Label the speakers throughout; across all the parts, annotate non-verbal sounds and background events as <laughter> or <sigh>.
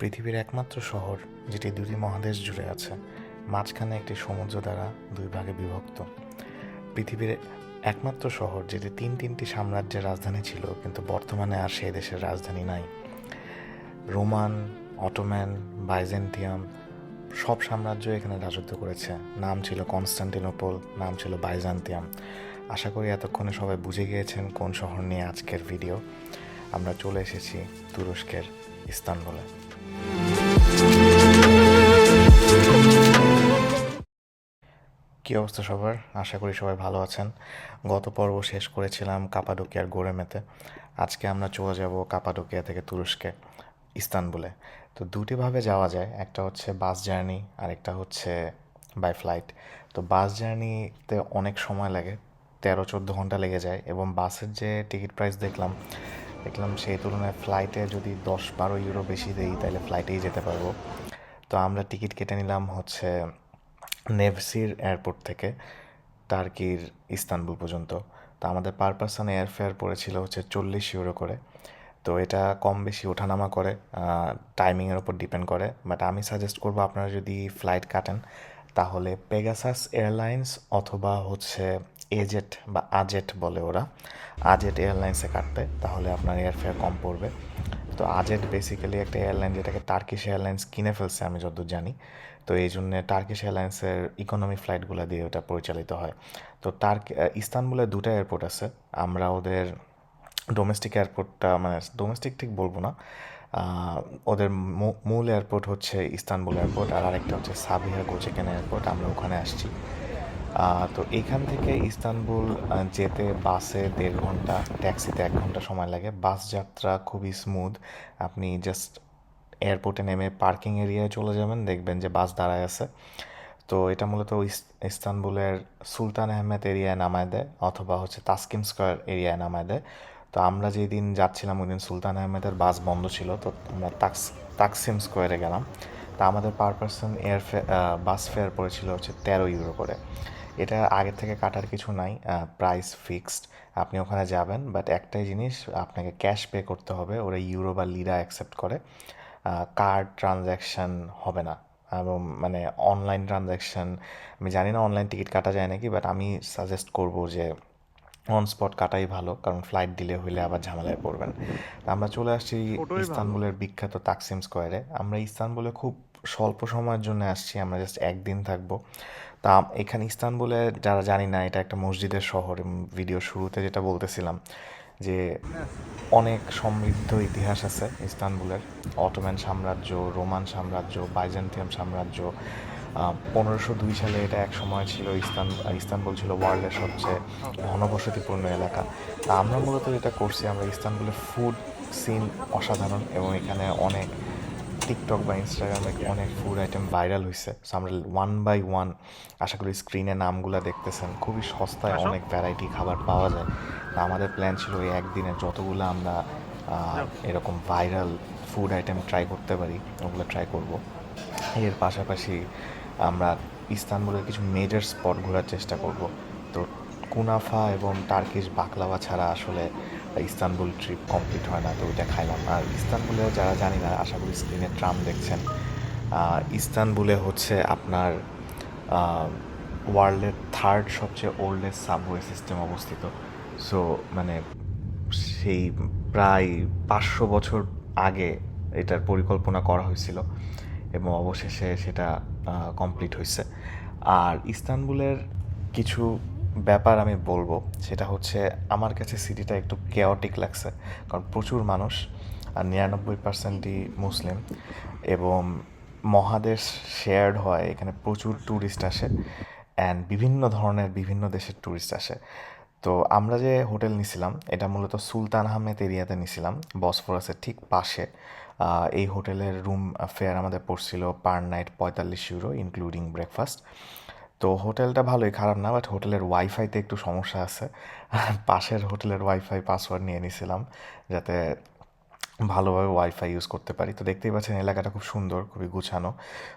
Speaker 1: পৃথিবীর একমাত্র শহর, যেটি দুটি মহাদেশ জুড়ে আছে। মাঝখানে একটি সমুদ্র দ্বারা দুই ভাগে বিভক্ত। পৃথিবীর একমাত্র শহর, যেটি তিন তিনটি সাম্রাজ্যের রাজধানী ছিল, কিন্তু বর্তমানে আর সেই দেশের রাজধানী নাই। রোমান, অটোম্যান বাইজেন্টিয়াম সব সাম্রাজ্য এখানে রাজত্ব করেছে। নাম ছিল কনস্টান্টিনোপল, নাম ছিল বাইজান্তিয়াম। আশা করি এতক্ষণে সবাই বুঝে গিয়েছেন কোন শহর নিয়ে আজকের ভিডিও। আমরা চলে এসেছি তুরস্কের ইস্তানবুলে। কী অবস্থা সবার? আশা করি সবাই ভালো আছেন। গত পর্ব শেষ করেছিলাম কাপাডোকিয়ার গোরেমেতে। আজকে আমরা চলে যাব কাপাডোকিয়া থেকে তুরস্কে, ইস্তানবুলে। তো দুটিভাবে যাওয়া যায়, একটা হচ্ছে বাস জার্নি আর একটা হচ্ছে বাই ফ্লাইট। তো বাস জার্নিতে অনেক সময় লাগে তেরো চোদ্দ ঘণ্টা লেগে যায় এবং বাসের যে টিকিট প্রাইস দেখলাম দেখলাম সেই তুলনায় ফ্লাইটে যদি দশ বারো ইউরো বেশি দেই, তাহলে ফ্লাইটেই যেতে পারব। তো আমরা টিকিট কেটে নিলাম হচ্ছে নেভসির এয়ারপোর্ট থেকে টার্কির ইস্তানবুল পর্যন্ত। তো আমাদের পার পার্সন এয়ার ফেয়ার পড়েছিল হচ্ছে চল্লিশ ইউরো করে। তো এটা কম বেশি ওঠানামা করে টাইমিংয়ের ওপর ডিপেন্ড করে। বাট আমি সাজেস্ট করব আপনারা যদি ফ্লাইট কাটেন, তাহলে পেগাসাস এয়ারলাইন্স অথবা হচ্ছে এজেট বা আজেট বলে ওরা। আজেট এয়ারলাইন্সে কাটতে তাহলে আপনার এয়ারফেয়ার কম পড়বে। তো আজেট বেসিক্যালি একটা এয়ারলাইন যেটাকে টার্কিশ এয়ারলাইন্স কিনে ফেলছে, আমি যতদূর জানি। তো এই জন্য টার্কিশ এয়ারলাইন্সের ইকোনমি ফ্লাইটগুলো দিয়ে ওটা পরিচালিত হয়। তো টার্ক ইস্তানবুলে দুটো এয়ারপোর্ট আছে। আমরা ওদের ডোমেস্টিক এয়ারপোর্টটা মানে ডোমেস্টিক ঠিক বলব না ওদের মূল এয়ারপোর্ট হচ্ছে ইস্তানবুল এয়ারপোর্ট আর আরেকটা হচ্ছে সাবিহা গোচেকেন এয়ারপোর্ট আমরা ওখানে আসছি। তো এখান থেকে ইস্তানবুল যেতে বাসে দেড় ঘণ্টা, ট্যাক্সিতে এক ঘণ্টা সময় লাগে। বাস যাত্রা খুবই স্মুথ আপনি জাস্ট এয়ারপোর্টে নেমে পার্কিং এরিয়ায় চলে যাবেন, দেখবেন যে বাস দাঁড়ায় আছে। তো এটা মূলত ইস- ইস্তানবুলের সুলতান আহমেদ এরিয়ায় নামায় দেয়, অথবা হচ্ছে তাসকিম স্কোয়ার এরিয়ায় নামায় দেয়। তো আমরা যেই দিন যাচ্ছিলাম ওই দিন সুলতান আহমেদের বাস বন্ধ ছিল, তো আমরা তাকস, তাকসিম স্কোয়ারে গেলাম। তা আমাদের per person air bus fare পড়েছিল হচ্ছে তেরো ইউরো করে। এটা আগে থেকে কাটার কিছু নাই প্রাইস ফিক্সড আপনি ওখানে যাবেন বাট একটাই জিনিস আপনাকে ক্যাশ পে করতে হবে ওরা ইউরো বা লিরা অ্যাকসেপ্ট করে। কার্ড ট্রানজ্যাকশন হবে না। এবং মানে অনলাইন ট্রানজ্যাকশন আমি জানি না অনলাইন টিকিট কাটা যায় নাকি বাট আমি সাজেস্ট করব যে অন স্পট কাটাই ভালো কারণ ফ্লাইট ডিলে হইলে আবার ঝামেলায় পড়বেন। তা আমরা চলে আসছি ইস্তানবুলের বিখ্যাত তাকসিম স্কোয়ারে আমরা ইস্তানবুলে খুব স্বল্প সময়ের জন্য আসছি, আমরা জাস্ট একদিন থাকব। তা এখানে ইস্তানবুলে, যারা জানি না, এটা একটা মসজিদের শহর ভিডিও শুরুতে যেটা বলতেছিলাম যে অনেক সমৃদ্ধ ইতিহাস আছে ইস্তানবুলের। অটোম্যান সাম্রাজ্য, রোমান সাম্রাজ্য বাইজেন্টিয়াম সাম্রাজ্য পনেরোশো দুই সালে এটা এক সময় ছিল ইস্তান, ইস্তানবুল ছিল ওয়ার্ল্ডের সবচেয়ে ঘনবসতিপূর্ণ এলাকা। তা আমরা মূলত এটা করছি, আমরা ইস্তানবুলের ফুড সিন অসাধারণ, এবং এখানে অনেক টিকটক বা ইনস্টাগ্রামে অনেক ফুড আইটেম ভাইরাল হয়েছে সো আমরা ওয়ান বাই ওয়ান আশা করি স্ক্রিনে নামগুলো দেখতেছেন। খুবই সস্তায় অনেক ভ্যারাইটি খাবার পাওয়া যায়। তা আমাদের প্ল্যান ছিল এই একদিনে যতগুলো আমরা এরকম ভাইরাল ফুড আইটেম ট্রাই করতে পারি ওগুলো ট্রাই করব। এর পাশাপাশি আমরা ইস্তানবুলের কিছু মেজর স্পট ঘোরার চেষ্টা করব। কুনাফা এবং টার্কিশ বাকলাওয়া ছাড়া আসলে ইস্তানবুল ট্রিপ কমপ্লিট হয় না, তো ওইটা খাইলাম। আর ইস্তানবুলে যারা জানি না, আশা করি স্ক্রিনে ট্রাম দেখছেন ইস্তানবুলে হচ্ছে আপনার ওয়ার্ল্ডের থার্ড সবচেয়ে ওল্ডেস্ট সাবওয়ে সিস্টেম অবস্থিত। সো মানে সেই প্রায় পাঁচশো বছর আগে এটার পরিকল্পনা করা হয়েছিল এবং অবশেষে সেটা কমপ্লিট হয়েছে। আর ইস্তানবুলের কিছু ব্যাপার আমি বলব, সেটা হচ্ছে আমার কাছে সিটিটা একটু কেওটিক লাগছে। কারণ প্রচুর মানুষ, আর নিরানব্বই পার্সেন্টই মুসলিম এবং মহাদেশ শেয়ার্ড হয়, এখানে প্রচুর ট্যুরিস্ট আসে অ্যান্ড বিভিন্ন ধরনের বিভিন্ন দেশের ট্যুরিস্ট আসে। তো আমরা যে হোটেল নিছিলাম, এটা মূলত সুলতান আহমেদ এরিয়াতে নিছিলাম, বসফরাসের ঠিক পাশে। এই হোটেলের রুম ফেয়ার আমাদের পড়ছিল পার নাইট পঁয়তাল্লিশ ইউরো ইনক্লুডিং ব্রেকফাস্ট তো হোটেলটা ভালোই খারাপ না বাট হোটেলের ওয়াইফাইতে একটু সমস্যা আছে। <laughs> পাশের হোটেলের ওয়াইফাই পাসওয়ার্ড নিয়ে নিছিলাম, যাতে ভালোভাবে ওয়াইফাই ইউজ করতে পারি। তো দেখতেই পাচ্ছেন এলাকাটা খুব সুন্দর, খুবই গুছানো।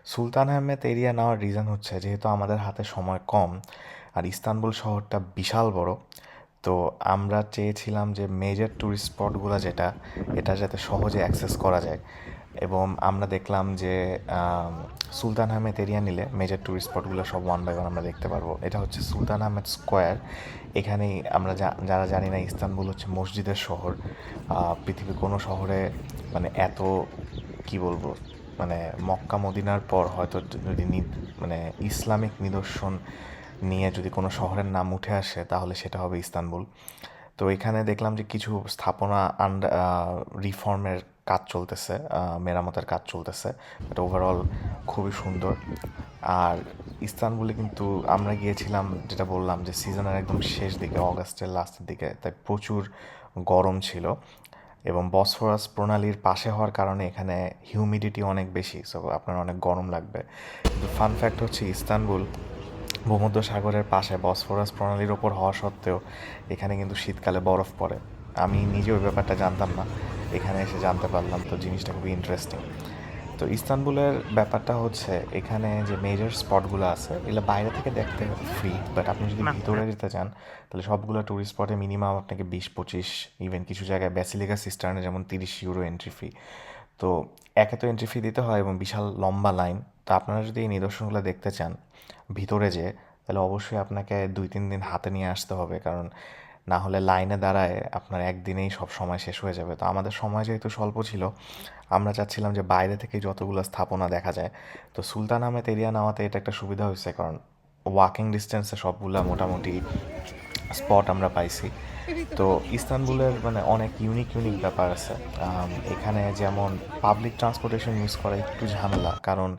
Speaker 1: সুলতান আহমেদ এরিয়া নেওয়ার রিজন হচ্ছে, যেহেতু আমাদের হাতে সময় কম, আর ইস্তানবুল শহরটা বিশাল বড়, তো আমরা চেয়েছিলাম যে মেজর ট্যুরিস্ট স্পটগুলো যেটা, এটা যাতে সহজে অ্যাক্সেস করা যায়। এবং আমরা দেখলাম যে সুলতান আহমেদ এরিয়া নিলে মেজর ট্যুরিস্ট স্পটগুলো সব ওয়ান বাই ওয়ান আমরা দেখতে পারব। এটা হচ্ছে সুলতান আহমেদ স্কোয়ার এখানেই আমরা যারা জানি না, ইস্তানবুল হচ্ছে মসজিদের শহর। পৃথিবীর কোনো শহরে মানে এত, কি বলব মানে মক্কা মদিনার পর হয়তো যদি মানে ইসলামিক নিদর্শন নিয়ে যদি কোনো শহরের নাম উঠে আসে, তাহলে সেটা হবে ইস্তানবুল। তো এখানে দেখলাম যে কিছু স্থাপনা আন্ড রিফর্মের কাজ চলতেছে মেরামতের কাজ চলতেছে। বাট ওভারঅল খুবই সুন্দর। আর ইস্তানবুলে কিন্তু আমরা গিয়েছিলাম, যেটা বললাম যে সিজনের একদম শেষ দিকে, অগাস্টের লাস্টের দিকে, তাই প্রচুর গরম ছিল। এবং বসফরাস প্রণালীর পাশে হওয়ার কারণে এখানে হিউমিডিটি অনেক বেশি সো আপনার অনেক গরম লাগবে। কিন্তু ফান ফ্যাক্ট হচ্ছে ইস্তানবুল ভূমধ্য সাগরের পাশে বসফরাস প্রণালীর ওপর হওয়া সত্ত্বেও এখানে কিন্তু শীতকালে বরফ পড়ে। আমি নিজে ওই ব্যাপারটা জানতাম না। এখানে এসে জানতে পারলাম তো জিনিসটা খুবই ইন্টারেস্টিং তো ইস্তানবুলের ব্যাপারটা হচ্ছে এখানে যে মেজর স্পটগুলো আছে এগুলো বাইরে থেকে দেখতে ফ্রি বাট আপনি যদি ভিতরে যেতে চান তাহলে সবগুলো ট্যুরিস্ট স্পটে মিনিমাম আপনাকে বিশ পঁচিশ ইভেন কিছু জায়গায় ব্যাসিলিকা সিস্টার্নে যেমন তিরিশ ইউরো এন্ট্রি ফি তো একে তো এন্ট্রি ফি দিতে হয় এবং বিশাল লম্বা লাইন তো আপনারা যদি এই নিদর্শনগুলো দেখতে চান ভিতরে যে তাহলে অবশ্যই আপনাকে দুই তিন দিন হাতে নিয়ে আসতে হবে কারণ না হলে লাইনে দাঁড়ায় আপনার একদিনেই সব সময় শেষ হয়ে যাবে। তো আমাদের সময় যেহেতু স্বল্প ছিল, আমরা চাচ্ছিলাম যে বাইরে থেকে যতগুলো স্থাপনা দেখা যায়। তো সুলতান আহমেদ এরিয়া নেওয়াতে এটা একটা সুবিধা হয়েছে, কারণ ওয়াকিং ডিস্টেন্সে সবগুলা মোটামুটি স্পট আমরা পাইছি। তো ইস্তানবুলের মানে অনেক ইউনিক ইউনিক ব্যাপার আছে। এখানে যেমন পাবলিক ট্রান্সপোর্টেশন ইউজ করা একটু ঝামেলা, কারণ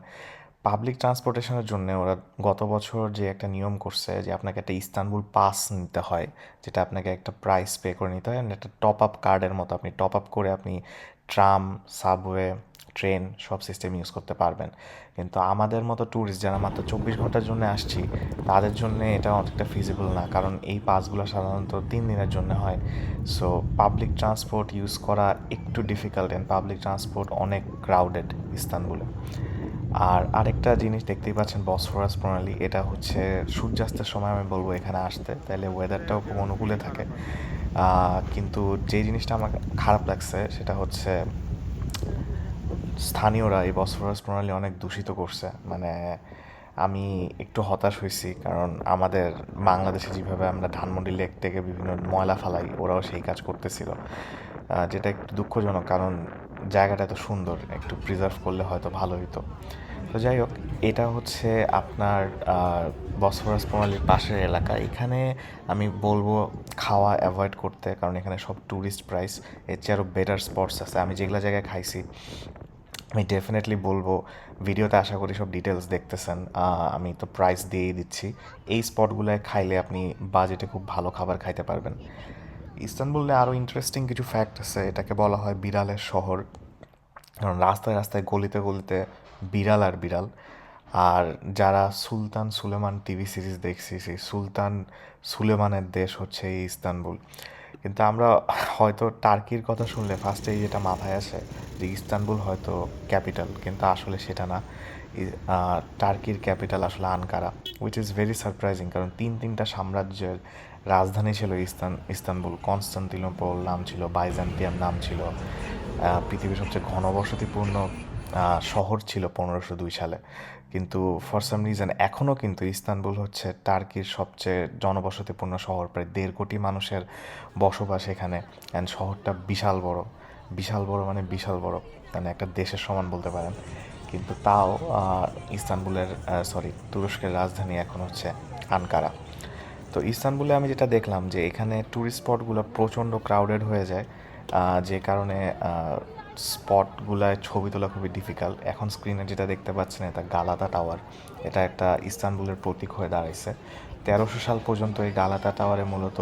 Speaker 1: পাবলিক ট্রান্সপোর্টেশনের জন্য ওরা গত বছর যে একটা নিয়ম করছে যে আপনাকে একটা ইস্তানবুল পাস নিতে হয়, যেটা আপনাকে একটা প্রাইস পে করে নিতে হয় একটা টপ আপ কার্ডের মতো আপনি টপ আপ করে আপনি ট্রাম সাবওয়ে ট্রেন সব সিস্টেম ইউজ করতে পারবেন। কিন্তু আমাদের মতো ট্যুরিস্ট যারা মাত্র চব্বিশ ঘণ্টার জন্য আসছি, তাদের জন্য এটা অনেকটা ফিজিবল না। কারণ এই পাসগুলো সাধারণত তিন দিনের জন্য হয়। সো পাবলিক ট্রান্সপোর্ট ইউজ করা একটু ডিফিকাল্ট অ্যান্ড পাবলিক ট্রান্সপোর্ট অনেক ক্রাউডেড ইস্তানবুলে। আর আরেকটা জিনিস দেখতেই পাচ্ছেন বসফরাস প্রণালী এটা হচ্ছে সূর্যাস্তের সময় আমি বলব এখানে আসতে তাহলে ওয়েদারটাও খুব অনুকূলে থাকে। কিন্তু যে জিনিসটা আমার খারাপ লাগছে, সেটা হচ্ছে স্থানীয়রা এই বসফরাস প্রণালী অনেক দূষিত করছে। মানে আমি একটু হতাশ হয়েছি, কারণ আমাদের বাংলাদেশে যেভাবে আমরা ধানমন্ডি লেক থেকে বিভিন্ন ময়লা ফালাই, ওরাও সেই কাজ করতেছিল। যেটা একটু দুঃখজনক, কারণ জায়গাটা এত সুন্দর, একটু প্রিজার্ভ করলে হয়তো ভালো হতো তো যাই হোক, এটা হচ্ছে আপনার বসফরাস প্রণালীর পাশের এলাকা। এখানে আমি বলব খাওয়া অ্যাভয়েড করতে, কারণ এখানে সব ট্যুরিস্ট প্রাইস এর চেয়ে আরও বেটার স্পটস আছে। আমি যেগুলো জায়গায় খাইছি, আমি ডেফিনেটলি বলব, ভিডিওতে আশা করি সব ডিটেলস দেখতেছেন। আমি তো প্রাইস দিয়েই দিচ্ছি। এই স্পটগুলোয় খাইলে আপনি বাজেটে খুব ভালো খাবার খাইতে পারবেন। ইস্তানবুলে আরও ইন্টারেস্টিং কিছু ফ্যাক্ট আছে, এটাকে বলা হয় বিড়ালের শহর। কারণ রাস্তায় রাস্তায় গলিতে গলিতে বিড়াল আর বিড়াল। আর যারা সুলতান সুলেমান টিভি সিরিজ দেখছি, সেই সুলতান সুলেমানের দেশ হচ্ছে এই ইস্তানবুল। কিন্তু আমরা হয়তো টার্কির কথা শুনলে ফার্স্টেই যেটা মাথায় আসে যে ইস্তানবুল হয়তো ক্যাপিটাল, কিন্তু আসলে সেটা না। টার্কির ক্যাপিটাল আসলে Ankara which is very surprising কারণ তিন তিনটা সাম্রাজ্যের রাজধানী ছিল ইস্তান, ইস্তানবুল। কনস্টান্তিনোপল নাম ছিল বাইজান্টিয়াম নাম ছিল। পৃথিবীর সবচেয়ে ঘনবসতিপূর্ণ শহর ছিল পনেরোশো দুই সালে। কিন্তু ফর সাম রিজন এখনও কিন্তু ইস্তানবুল হচ্ছে টার্কির সবচেয়ে জনবসতিপূর্ণ শহর। প্রায় দেড় কোটি মানুষের বসবাস এখানে। অ্যান্ড শহরটা বিশাল বড়। বিশাল বড় মানে বিশাল বড়। মানে একটা দেশের সমান বলতে পারেন। কিন্তু তাও ইস্তানবুলের সরি তুরস্কের রাজধানী এখন হচ্ছে আনকারা। তো ইস্তানবুলে আমি যেটা দেখলাম যে এখানে ট্যুরিস্ট স্পটগুলো প্রচণ্ড ক্রাউডেড হয়ে যায় যে কারণে স্পটগুলায় ছবি তোলা খুবই ডিফিকাল্ট এখন স্ক্রিনে যেটা দেখতে পাচ্ছেন, এটা গালাতা টাওয়ার এটা একটা ইস্তানবুলের প্রতীক হয়ে দাঁড়াইছে। তেরোশো সাল পর্যন্ত এই গালাতা টাওয়ারে মূলত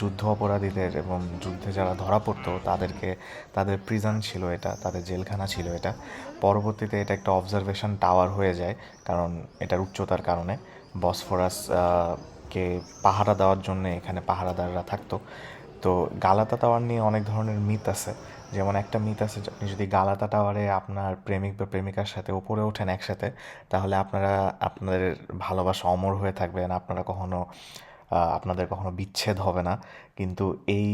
Speaker 1: যুদ্ধ অপরাধীদের এবং যুদ্ধে যারা ধরা পড়তো, তাদেরকে, তাদের প্রিজন ছিল এটা, তাদের জেলখানা ছিল এটা। পরবর্তীতে এটা একটা অবজারভেশন টাওয়ার হয়ে যায়, কারণ এটার উচ্চতার কারণে। বসফরাস কে পাহারা দেওয়ার জন্য এখানে পাহারাদাররা থাকতো। তো গালাতা টাওয়ার নিয়ে অনেক ধরনের মিথ আছে। যেমন একটা মিথ আছে, আপনি যদি গালাতা টাওয়ারে আপনার প্রেমিক বা প্রেমিকার সাথে উপরে ওঠেন একসাথে, তাহলে আপনারা, আপনাদের ভালোবাসা অমর হয়ে থাকবেন আপনারা কখনো আপনাদের কখনো বিচ্ছেদ হবে না। কিন্তু এই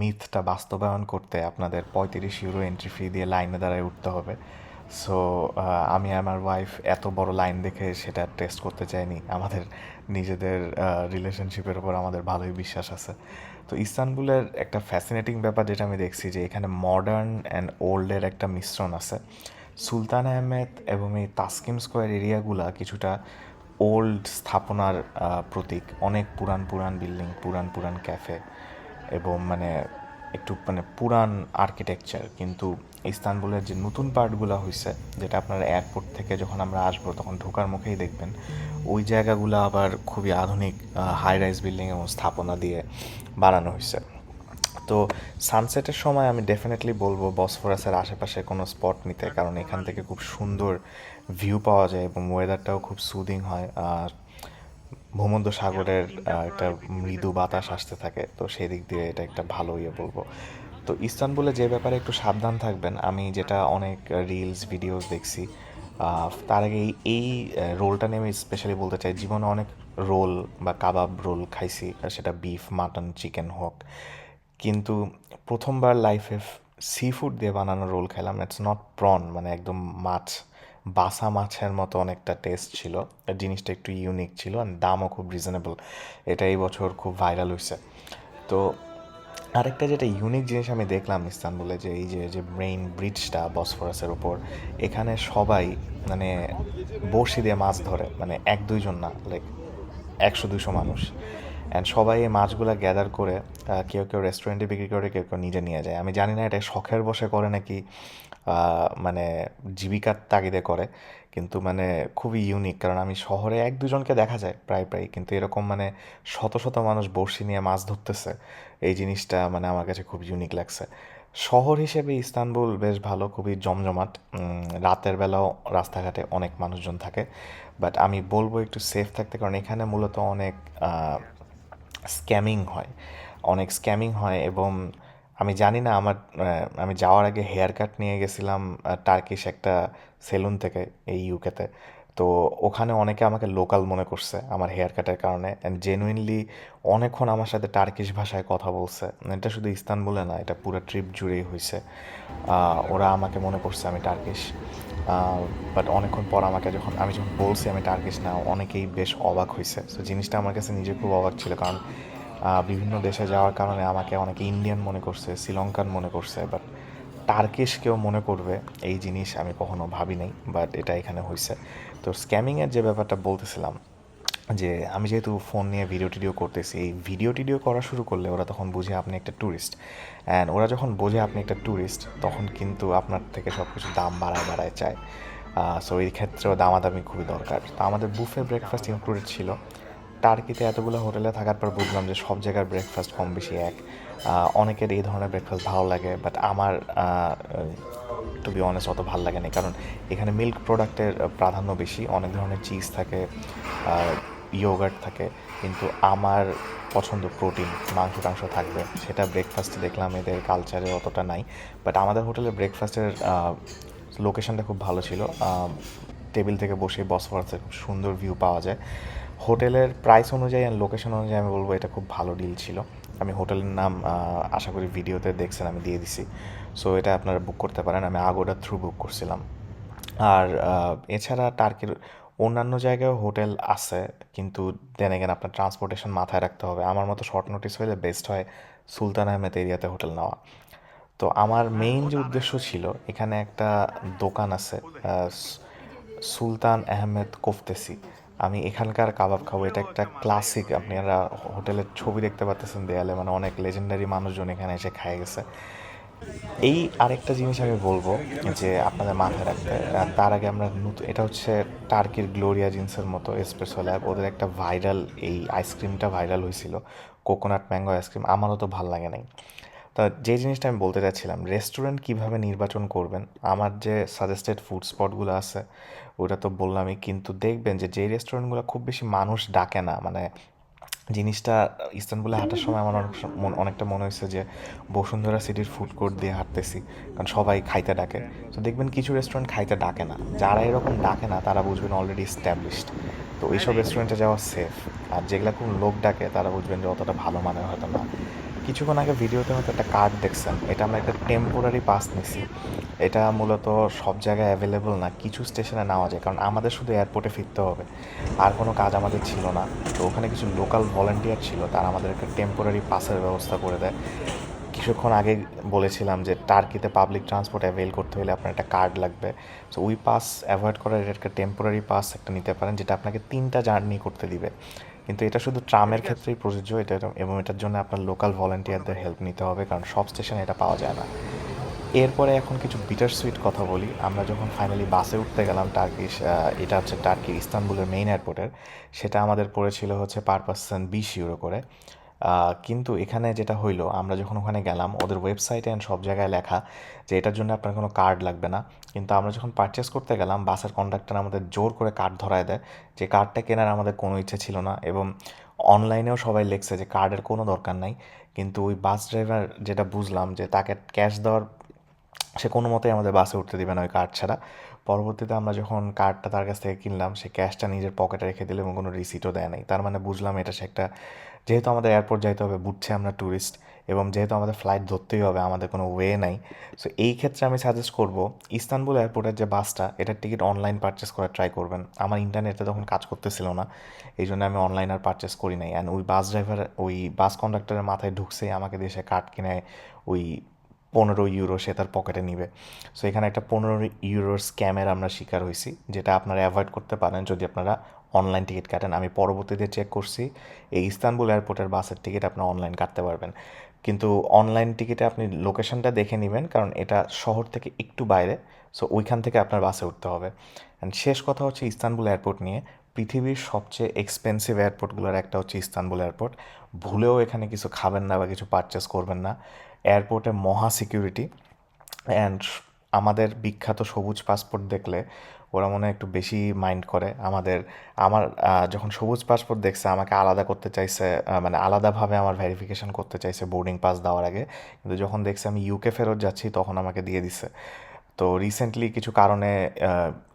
Speaker 1: মিথটা বাস্তবায়ন করতে আপনাদের পঁয়ত্রিশ ইউরো এন্ট্রি ফি দিয়ে লাইনে দাঁড়ায় উঠতে হবে। সো আমি আমার ওয়াইফ এত বড় লাইন দেখে সেটা টেস্ট করতে চাইনি। আমাদের নিজেদের রিলেশনশিপের ওপর আমাদের ভালোই বিশ্বাস আছে। তো ইস্তানবুলের একটা ফ্যাসিনেটিং ব্যাপার যেটা আমি দেখছি যে এখানে মডার্ন অ্যান্ড ওল্ডের একটা মিশ্রণ আছে। সুলতান আহমেদ এবং এই তাস্কিম স্কোয়ার এরিয়াগুলা কিছুটা ওল্ড স্থাপনার প্রতীক। অনেক পুরান পুরান বিল্ডিং পুরান পুরান ক্যাফে এবং মানে একটু মানে পুরান আর্কিটেকচার কিন্তু ইস্তানবুলের যে নতুন পার্টগুলো হয়েছে যেটা আপনার এয়ারপোর্ট থেকে যখন আমরা আসব, তখন ঢোকার মুখেই দেখবেন, ওই জায়গাগুলো আবার খুবই আধুনিক হাই রাইজ বিল্ডিং এবং স্থাপনা দিয়ে বানানো হয়েছে তো সানসেটের সময় আমি ডেফিনেটলি বলব বসফরাসের আশেপাশে কোনো স্পট নিতে, কারণ এখান থেকে খুব সুন্দর ভিউ পাওয়া যায় এবং ওয়েদারটাও খুব সুদিং হয়। আর ভূমধ্য সাগরের একটা মৃদু বাতাস আসতে থাকে, তো সেই দিক দিয়ে এটা একটা ভালো ইয়ে বলব। তো ইস্তানবুলে যে ব্যাপারে একটু সাবধান থাকবেন, আমি যেটা অনেক রিলস ভিডিওস দেখছি তার আগে এই- রোলটা নিয়ে আমি স্পেশালি বলতে চাই, জীবনে অনেক রোল বা কাবাব রোল খাইছি সেটা বিফ মাটন চিকেন হোক কিন্তু প্রথমবার লাইফে সি ফুড দিয়ে বানানো রোল খেলাম ইটস নট প্রন মানে একদম মাছ। বাসা মাছের মতো অনেকটা টেস্ট ছিল। জিনিসটা একটু ইউনিক ছিল আর দামও খুব রিজনেবল এটা এই বছর খুব ভাইরাল হয়েছে তো আরেকটা যেটা ইউনিক জিনিস আমি দেখলাম ইস্তানবুলে যে এই যে যে ব্রেইন ব্রিজটা বসফরাসের ওপর এখানে সবাই মানে বড়শি দিয়ে মাছ ধরে। মানে এক দুইজন না লাইক একশো দুশো মানুষ। অ্যান্ড সবাই এই মাছগুলো গ্যাদার করে কেউ কেউ রেস্টুরেন্টে বিক্রি করে, কেউ কেউ নিজে নিয়ে যায়। আমি জানি না এটা শখের বসে করে নাকি মানে জীবিকার তাগিদে করে। কিন্তু মানে খুবই ইউনিক কারণ আমি শহরে এক দুজনকে দেখা যায় প্রায় প্রায় কিন্তু এরকম মানে শত শত মানুষ বড়শি নিয়ে মাছ ধরতেছে, এই জিনিসটা মানে আমার কাছে খুব ইউনিক লাগছে। শহর হিসেবে ইস্তানবুল বেশ ভালো, খুবই জমজমাট। রাতের বেলাও রাস্তাঘাটে অনেক মানুষজন থাকে। বাট আমি বলব একটু সেফ থাকতে, কারণ এখানে মূলত অনেক স্ক্যামিং হয়। অনেক স্ক্যামিং হয় এবং আমি জানি না, আমার আমি যাওয়ার আগে হেয়ার কাট নিয়ে গেছিলাম টার্কিশ একটা সেলুন থেকে এই ইউকেতে তো। ওখানে অনেকে আমাকে লোকাল মনে করছে আমার হেয়ার কাটের কারণে। অ্যান্ড জেনুইনলি অনেকক্ষণ আমার সাথে টার্কিশ ভাষায় কথা বলছে। এটা শুধু ইস্তানবুলে না, এটা পুরো ট্রিপ জুড়েই হয়েছে ওরা আমাকে মনে করছে আমি টার্কিশ বাট অনেকক্ষণ পর আমাকে যখন, আমি যখন বলছি আমি টার্কিশ না, অনেকেই বেশ অবাক হয়েছে তো জিনিসটা আমার কাছে নিজে খুব অবাক ছিল, কারণ বিভিন্ন দেশে যাওয়ার কারণে আমাকে অনেকে ইন্ডিয়ান মনে করছে শ্রীলঙ্কান মনে করছে বাট টার্কিশ কেউ মনে করবে এই জিনিস আমি কখনো ভাবি নাই বাট এটা এখানে হয়েছে তো স্ক্যামিংয়ের যে ব্যাপারটা বলতেছিলাম, যে আমি যেহেতু ফোন নিয়ে ভিডিও টিডিও করতেছি, এই ভিডিও টিডিও করা শুরু করলে ওরা তখন বুঝে আপনি একটা ট্যুরিস্ট অ্যান্ড ওরা যখন বোঝে আপনি একটা ট্যুরিস্ট তখন কিন্তু আপনার থেকে সব কিছু দাম বাড়ায় বাড়ায় চায়। সো এই ক্ষেত্রেও দামাদামি খুবই দরকার। তো আমাদের বুফে ব্রেকফাস্ট ইনক্লুডেড ছিল। টার্কিতে এতগুলো হোটেলে থাকার পর বুঝলাম যে সব জায়গার ব্রেকফাস্ট কম বেশি এক। অনেকের এই ধরনের ব্রেকফাস্ট ভালো লাগে বাট আমার টু বি অনেস্ট অত ভালো লাগে না কারণ এখানে মিল্ক প্রোডাক্টের প্রাধান্য বেশি, অনেক ধরনের চিজ থাকে ইয়োগার্ট থাকে, কিন্তু আমার পছন্দ প্রোটিন মাংস টাংস থাকবে। সেটা ব্রেকফাস্টে দেখলাম এদের কালচারে অতটা নাই বাট আমাদের হোটেলে ব্রেকফাস্টের লোকেশনটা খুব ভালো ছিল। টেবিল থেকে বসে বসফরাসের খুব সুন্দর ভিউ পাওয়া যায়। হোটেলের প্রাইস অনুযায়ী আর লোকেশন অনুযায়ী আমি বলব এটা খুব ভালো ডিল ছিল। আমি হোটেলের নাম আশা করি ভিডিওতে দেখছেন আমি দিয়ে দিছি। সো এটা আপনারা বুক করতে পারেন। আমি আগোডার থ্রু বুক করছিলাম। আর এছাড়া টার্কির অন্যান্য জায়গায়ও হোটেল আছে কিন্তু দেন এগেন আপনার ট্রান্সপোর্টেশন মাথায় রাখতে হবে। আমার মতো শর্ট নোটিস হলে বেস্ট হয় সুলতান আহমেদ এরিয়াতে হোটেল নেওয়া। তো আমার মেইন যে উদ্দেশ্য ছিল এখানে একটা দোকান আছে সুলতান আহমেদ কোফতেসি। আমি এখানকার কাবাব খাব, এটা একটা ক্লাসিক আপনারা হোটেলের ছবি দেখতে পাচ্ছেন দেয়ালে মানে অনেক লেজেন্ডারি মানুষজন এখানে এসে খায় গেছে। এই আরেকটা জিনিস আমি বলব, যে আপনাদের মাথায় রাখতে তার আগে আমরা নতুন এটা হচ্ছে টার্কির গ্লোরিয়া জিন্সের মতো এসপ্রেসো অ্যাপ ওদের একটা ভাইরাল, এই আইসক্রিমটা ভাইরাল হয়েছিল কোকোনাট ম্যাঙ্গো আইসক্রিম আমারও তো ভালো লাগে নাই। তা যে জিনিসটা আমি বলতে চাচ্ছিলাম রেস্টুরেন্ট কীভাবে নির্বাচন করবেন? আমার যে সাজেস্টেড ফুড স্পটগুলো আছে ওটা তো বললামই কিন্তু দেখবেন যে যে রেস্টুরেন্টগুলো খুব বেশি মানুষ ডাকে না মানে জিনিসটা ইস্তানবুলে হাঁটার সময় আমার অনেক মন- অনেকটা মনে হয়েছে যে বসুন্ধরা সিটির ফুড কোর্ট দিয়ে হাঁটতেছি কারণ সবাই খাইতে ডাকে। তো দেখবেন কিছু রেস্টুরেন্ট খাইতে ডাকে না। যারা এরকম ডাকে না তারা বুঝবেন অলরেডি এস্টাবলিশড তো এইসব রেস্টুরেন্টে যাওয়া সেফ আর যেগুলা কোন লোক ডাকে তারা বুঝবেন যে অতটা ভালো মানের হয়তো না। কিছুক্ষণ আগে ভিডিওতে হয়তো একটা কার্ড দেখছেন। এটা আমরা একটা টেম্পোরারি পাস নিছি। এটা মূলত সব জায়গায় অ্যাভেলেবল না, কিছু স্টেশনে নেওয়া যায়। কারণ আমাদের শুধু এয়ারপোর্টে ফিরতে হবে। আর কোনো কাজ আমাদের ছিল না। তো ওখানে কিছু লোকাল ভলেন্টিয়ার ছিল, তারা আমাদের একটা টেম্পোরারি পাসের ব্যবস্থা করে দেয়। কিছুক্ষণ আগে বলেছিলাম যে টার্কিতে পাবলিক ট্রান্সপোর্ট অ্যাভেল করতে হলে আপনার একটা কার্ড লাগবে। সো ওই পাস অ্যাভয়েড করার একটা টেম্পোরারি পাস একটা নিতে পারেন, যেটা আপনাকে তিনটা জার্নি করতে দিবে। কিন্তু এটা শুধু ট্রামের ক্ষেত্রেই প্রযোজ্য, এটা এবং এটার জন্য আপনার লোকাল ভলেন্টিয়ারদের হেল্প নিতে হবে, কারণ সব স্টেশনে এটা পাওয়া যায় না। এরপরে এখন কিছু বিটার সুইট কথা বলি। আমরা যখন ফাইনালি বাসে উঠতে গেলাম টার্কিশ এটা হচ্ছে টার্কি ইস্তানবুলের মেইন এয়ারপোর্টের সেটা আমাদের পড়েছিল হচ্ছে পার পার্সন বিশ ইউরো করে। কিন্তু এখানে যেটা হইল, আমরা যখন ওখানে গেলাম, ওদের ওয়েবসাইটে অ্যান্ড সব জায়গায় লেখা যে এটার জন্য আপনার কোনো কার্ড লাগবে না। কিন্তু আমরা যখন পারচেস করতে গেলাম, বাসের কন্ডাক্টর আমাদের জোর করে কার্ড ধরায় দেয় যে কার্ডটা কেনার আমাদের কোনো ইচ্ছে ছিল না এবং অনলাইনেও সবাই লেখছে যে কার্ডের কোনো দরকার নাই। কিন্তু ওই বাস ড্রাইভার যেটা বুঝলাম যে তাকে ক্যাশ দেওয়ার, সে কোনো মতেই আমাদের বাসে উঠতে দিবে না ওই কার্ড ছাড়া। পরবর্তীতে আমরা যখন কার্ডটা তার কাছ থেকে কিনলাম, সে ক্যাশটা নিজের পকেটে রেখে দিল এবং কোনো রিসিটও দেয় নাই। তার মানে বুঝলাম এটা সে একটা যেহেতু আমাদের এয়ারপোর্ট যাইতে হবে, বুঝছে আমরা ট্যুরিস্ট এবং যেহেতু আমাদের ফ্লাইট ধরতেই হবে, আমাদের কোনো ওয়ে নাই সো এই ক্ষেত্রে আমি সাজেস্ট করব, ইস্তানবুল এয়ারপোর্টের যে বাসটা, এটার টিকিট অনলাইন পারচেস করার ট্রাই করবেন। আমার ইন্টারনেটে তখন কাজ করতেছিল না, এই জন্য আমি অনলাইন আর পারচেস করি নাই। অ্যান্ড ওই বাস ড্রাইভার ওই বাস কন্ডাক্টরের মাথায় ঢুকছেই আমাকে দেশে কার্ড কিনে ওই পনেরো ইউরো সে তার পকেটে নিবে। সো এখানে একটা পনেরো ইউরোর স্ক্যামের আমরা শিকার হয়েছি যেটা আপনারা অ্যাভয়েড করতে পারেন যদি আপনারা অনলাইন টিকিট কাটেন। আমি পরবর্তীতে চেক করছি, এই ইস্তানবুল এয়ারপোর্টের বাসের টিকিট আপনারা অনলাইন কাটতে পারবেন। কিন্তু অনলাইন টিকিটে আপনি লোকেশনটা দেখে নেবেন, কারণ এটা শহর থেকে একটু বাইরে সো ওইখান থেকে আপনার বাসে উঠতে হবে। অ্যান্ড শেষ কথা হচ্ছে ইস্তানবুল এয়ারপোর্ট নিয়ে। পৃথিবীর সবচেয়ে এক্সপেন্সিভ এয়ারপোর্টগুলোর একটা হচ্ছে ইস্তানবুল এয়ারপোর্ট ভুলেও এখানে কিছু খাবেন না বা কিছু পারচেস করবেন না। এয়ারপোর্টে মহা সিকিউরিটি অ্যান্ড আমাদের বিখ্যাত সবুজ পাসপোর্ট দেখলে ওরা মনে হয় একটু বেশি মাইন্ড করে। আমাদের, আমার যখন সবুজ পাসপোর্ট দেখছে, আমাকে আলাদা করতে চাইছে মানে আলাদাভাবে আমার ভেরিফিকেশন করতে চাইছে বোর্ডিং পাস দেওয়ার আগে। কিন্তু যখন দেখছে আমি ইউকে ফেরত যাচ্ছি, তখন আমাকে দিয়ে দিছে। তো রিসেন্টলি কিছু কারণে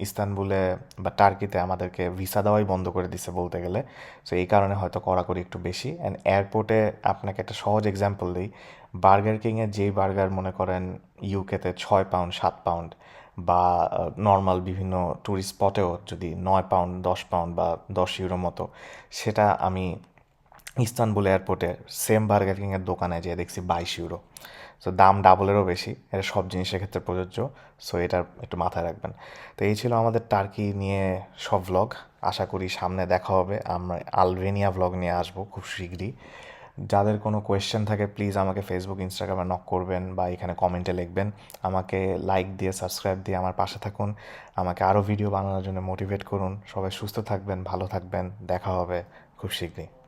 Speaker 1: ইস্তানবুলে বা টার্কিতে আমাদেরকে ভিসা দেওয়াই বন্ধ করে দিছে বলতে গেলে। সো এই কারণে হয়তো কড়াকড়ি একটু বেশি। অ্যান্ড এয়ারপোর্টে আপনাকে একটা সহজ এক্সাম্পল দিই। বার্গার কিংয়ে যেই বার্গার মনে করেন ইউকেতে ছয় পাউন্ড সাত পাউন্ড বা নর্মাল বিভিন্ন ট্যুরিস্ট স্পটেও যদি নয় পাউন্ড দশ পাউন্ড বা দশ ইউরো মতো, সেটা আমি ইস্তানবুল এয়ারপোর্টে সেম বার্গার কিংয়ের দোকানে যেয়ে দেখছি বাইশ ইউরো সো দাম ডাবলেরও বেশি, এটা সব জিনিসের ক্ষেত্রে প্রযোজ্য। সো এটা একটু মাথায় রাখবেন। তো, এই ছিল আমাদের টার্কি নিয়ে সব ভ্লগ আশা করি সামনে দেখা হবে। আমরা আলবেনিয়া ভ্লগ নিয়ে আসব খুব শীঘ্রই। যাদের কোনো কোয়েশ্চেন থাকে প্লিজ আমাকে ফেসবুক ইনস্টাগ্রামে নক করবেন বা এখানে কমেন্টে লিখবেন। আমাকে লাইক দিয়ে সাবস্ক্রাইব দিয়ে আমার পাশে থাকুন। আমাকে আরও ভিডিও বানানোর জন্য মোটিভেট করুন। সবাই সুস্থ থাকবেন, ভালো থাকবেন। দেখা হবে খুব শীঘ্রই।